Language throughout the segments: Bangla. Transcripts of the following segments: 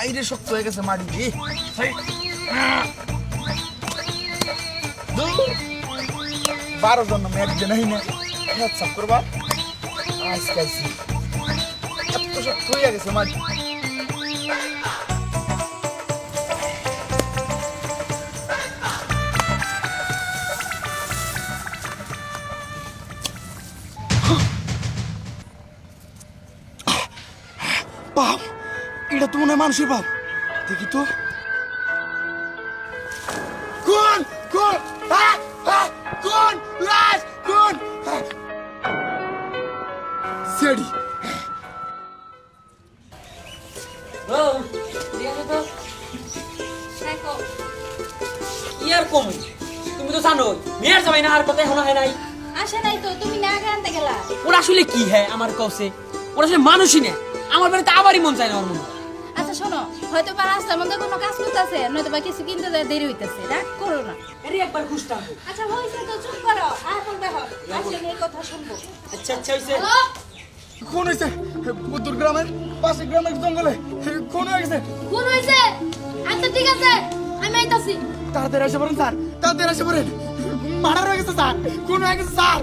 আইরে শক্ত হয়ে গেছে হাই। ধুর, বারো জন আমি একদিন আই না হোয়াটসঅ্যাপ করবা। আজকে এত শক্ত হয়ে গেছে মাটি বাপ দেখি তো। কোন কোন কোন লাশ কোন সেডি তুমি তো জানো মেয়ের জামাই না আর কথা এখনও হয় নাই। আসে নাই তো তুমি না আগে গেলা। ওরা আসলে কি হ্যাঁ আমার কৌশে ওরা আসলে মানুষই না। আমার বাড়িতে আবারই মন চায় না ওর মনে। শোনো হয়তো বা রাস্তার মধ্যে কোনো কাজ করতেছে নয়তো বা কিছু কিনতে যায় দেরি হইতেছে রাগ করো না। আরে একবার তো। আচ্ছা হয়েছে তো চুপ করো আর বলবে হো আসলে এই কথা শুনব। আচ্ছা আচ্ছা হইছে কোন হয়েছে। বুদ্ধুর গ্রামের পাশে গ্রামের জঙ্গলে কোন হয়ে গেছে। কোন হয়েছে? আচ্ছা ঠিক আছে আমি আইতাছি। তাড়াতাড়ি এসে পড়েন স্যার। তাড়াতাড়ি এসে পড়েন। মার্ডার হয়ে গেছে স্যার। কোন হয়ে গেছে স্যার।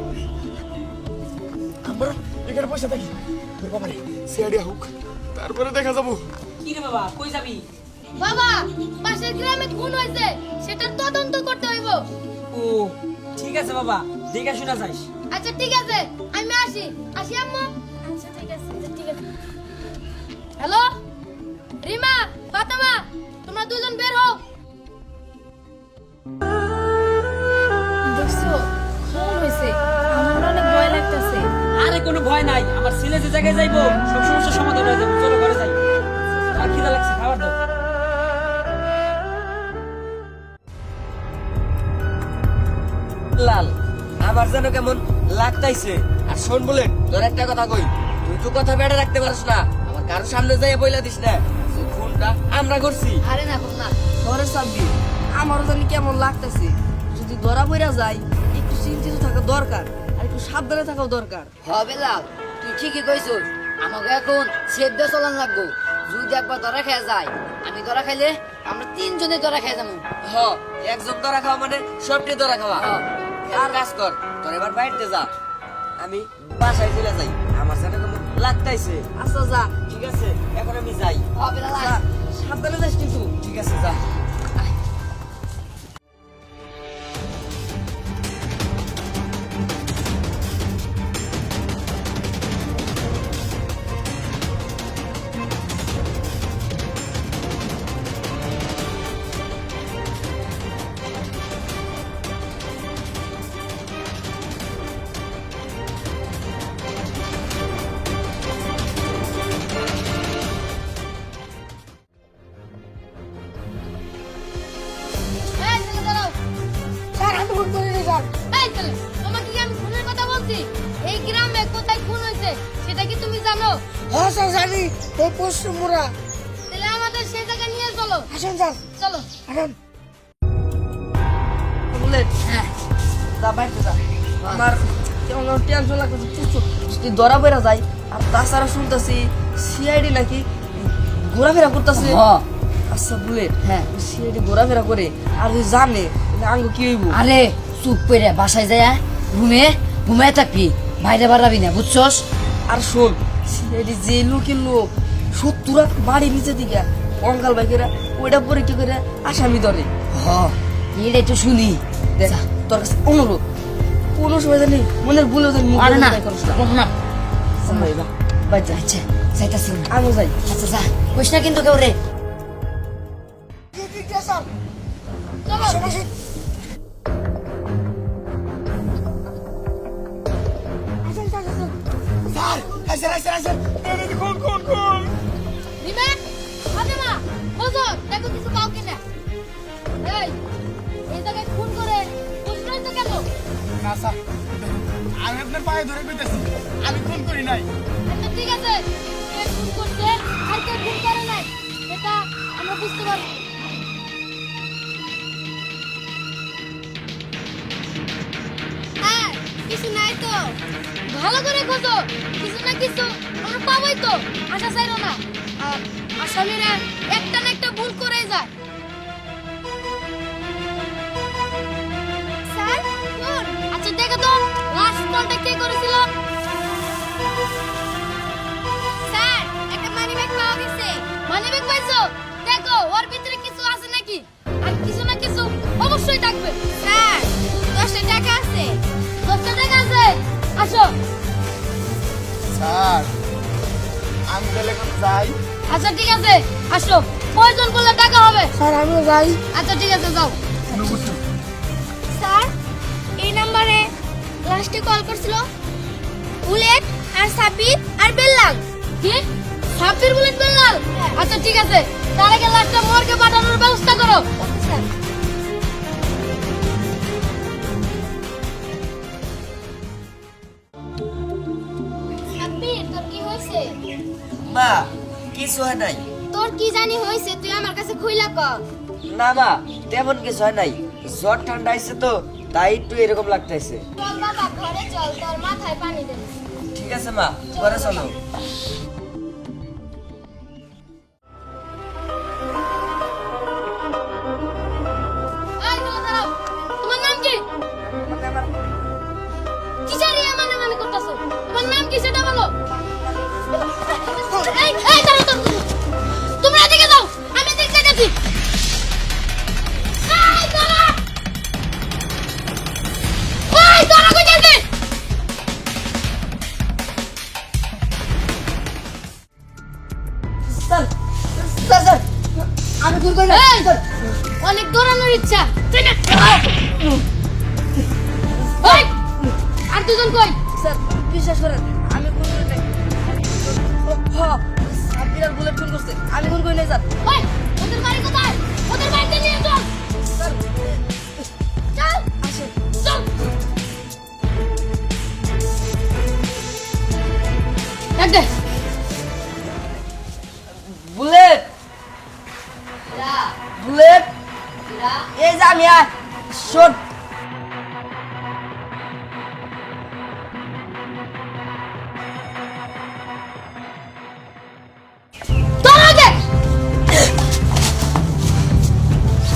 আমরা এখানে বসে থাকি। বাবারে সিআইডি হোক তারপরে দেখা যাব। কি রে বাবা? কই যাবি? বাবা পাশের গ্রামে খুন হয়েছে সেটা তদন্ত করতে হইব। ও ঠিক আছে বাবা দেখে শোনা যাইস আচ্ছা ঠিক আছে আমি আসি। আসি আম্মু? আচ্ছা ঠিক আছে আচ্ছা, ঠিক আছে। হ্যালো? রিমা ফাতেমা তোমরা দুজন বের হও। দেখছ খুন হয়েছে। আমার অনেক ভয় লাগতেছে। আরে কোনো ভয় নাই আমার ছেলে যে জায়গায় যাইবো সব সমস্যার সমাধান হয়ে যাবে। চলো ঘরে যাই। লাল। আমার যেন কেমন লাগতাইছে। আর শোন বলেন তোর একটা কথা কই। তুই তো কথা বেড়ে রাখতে পারিস না। আমার কারোর সামনে যাই বইলা দিস না। যে আমরা করছি। আরে না না। ঘরের চাবি আমারও জানি কেমন লাগতেছে যদি ধরা পড়া যায় একটু চিন্তিত থাকা দরকার। আর একটু সাবধানে থাকাও দরকার। হবে লাল তুই ঠিকই কইছিস। আমাকে এখন সেদ্ধ চলান লাগবো। যদি একবার ধরা খেয়ে যায় আমি ধরা খাইলে আমরা তিনজনে ধরা খেয়ে যাব। হ একজন ধরা খাওয়া মানে সবটি ধরা খাওয়া। আর কাজ কর তোর এবার বাইরে যা। আমি বাসায় চলে যাই। আমার সাথে কেমন লাগতাইছে। আচ্ছা যা ঠিক আছে এখন আমি যাই। সাবধানে যাস কিন্তু। ঠিক আছে যা। হয়েছে? সেটা কি তুমি জানো? হ্যাঁ স্যার জানি। এই পশ্চিম মোড়া। তাহলে আমাদের সেই জায়গায় নিয়ে চলো। আসেন স্যার। চলো। আসেন। বুলেট? হ্যাঁ। যা বাইরে যা। আমার কেমন টেনশন লাগতেছে প্রচুর যদি ধরা বেড়া যায় আর তাছাড়া শুনতেছি সিআইডি নাকি ঘোরাফেরা করতেছে। আচ্ছা বুলেট হ্যাঁ সিআইডি ঘোরাফেরা করে আর যদি জানে তাহলে আঙ্গু কি হইব? আরে চুপ করে বাসায় যায় রুমে ঘুমায় থাকবি। বাইরে বাড়াবি না বুঝছস? আর শোন যে লোকের লোক সত্তরা বাড়ি নিচে দিকে অঙ্কাল বাইকেরা ওইটা পরে কি করে আসামি ধরে। হ এটাই তো শুনি। দেখ তোর কাছে অনুরোধ। কোনো সময় জানি মনের ভুলে আরে না না। না। যা আচ্ছা যাইতাছি। না। আমি যাই। আচ্ছা যা কইস না কিন্তু কেউ রে। না আমি আপনার পায়ে ধরে কইতেছি আমি খুন করি নাই। আচ্ছা ঠিক আছে। হ্যাঁ কিছু নাই তো। ভালো করে খোঁজো। কিছু না কিছু, আমরা তো। আশা চাইরো না। আসামিরা একটা কলটা কে স্যার একটা মানি ব্যাগ পাওয়া গেছে। মানি ব্যাগ পাইছো? দেখো ওর ভিতরে কিছু আছে নাকি? আর কিছু না কিছু অবশ্যই থাকবে। স্যার দশটা টাকা আছে। দশটা টাকা আছে। আসো। স্যার আমি তাহলে এখন যাই। আচ্ছা ঠিক আছে। আসো। প্রয়োজন পড়লে টাকা হবে? স্যার আমিও যাই। আচ্ছা ঠিক আছে যাও। স্যার এই নম্বরে লাস্টে কল করছিল। বুলেট আর সাবির আর বেল্লাল। কি? সাবির বুলেট বেল্লাল? আচ্ছা ঠিক আছে। তার আগে লাস্টটা মর্গে পাঠানোর ব্যবস্থা করো। সাবির তোর কি হয়েছে? মা কিছু হয় নাই। তোর কি জানি হয়েছে তুই আমার কাছে খুইলা ক। না মা তেমন কিছু হয় নাই। জ্বর ঠান্ডা আইছে তো তাই একটু এরকম লাগতেছে। ঠিক আছে মা পরে চলো। ইচ্ছা। তাই না ওই! আর দুজন কই? স্যার বিশ্বাস করেন আমি কোন সাবির আর বুলেট ফোন করছে। আমি কোন কই নাই স্যার। ওই ওদের বাড়ি কোথায়? ওদের বাড়িতে নিয়ে আয় শোন।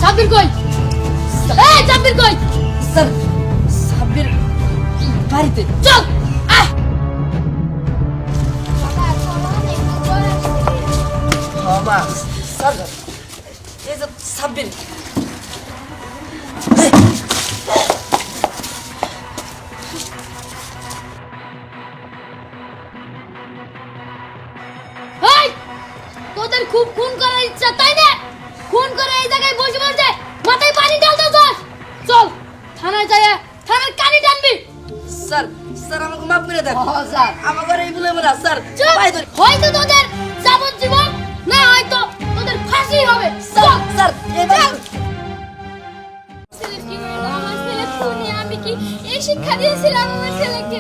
সাবির কই? এই সাবির কই? স্যার সাবির বাড়িতে। চল মা স্যার এই যে সাবির খুব খুন করার ইচ্ছা তাই না? খুন করে এই জায়গায় বসে বসে মাথায় পানি ঢালতে চাস চল থানায় যায় থানার কানি টানবি। স্যার স্যার আমাকে মাফ করে দেন। স্যার। আমাকে এই ভুলে মেরা স্যার। হয়তো তোদের যাবজ্জীবন না হয়তো তোদের ফাঁসি হবে। স্যার স্যার এবার আমি কি এই শিক্ষা দিয়েছিলাম আমার ছেলেকে?